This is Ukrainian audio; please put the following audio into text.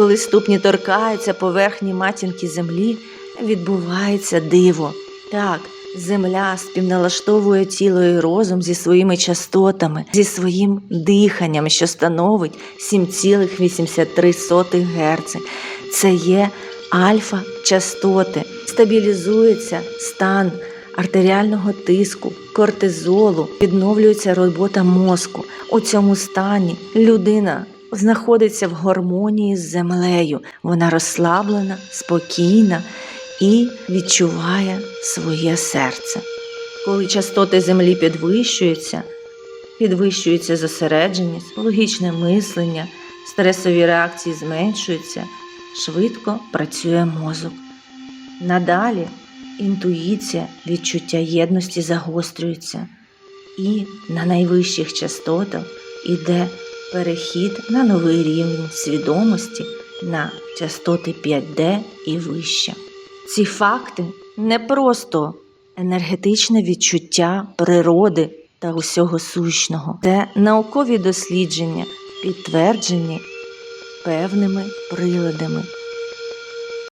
Коли ступні торкаються поверхні матінки землі, відбувається диво. Так, земля співналаштовує тіло і розум зі своїми частотами, зі своїм диханням, що становить 7,83 Гц. Це є альфа-частоти. Стабілізується стан артеріального тиску, кортизолу, відновлюється робота мозку. У цьому стані людина знаходиться в гармонії з землею. Вона розслаблена, спокійна і відчуває своє серце. Коли частоти землі підвищуються, підвищується зосередженість, логічне мислення, стресові реакції зменшуються, швидко працює мозок. Надалі інтуїція, відчуття єдності загострюються, і на найвищих частотах іде перехід на новий рівень свідомості на частоти 5D і вище. Ці факти не просто енергетичне відчуття природи та усього сущного, це наукові дослідження, підтверджені певними приладами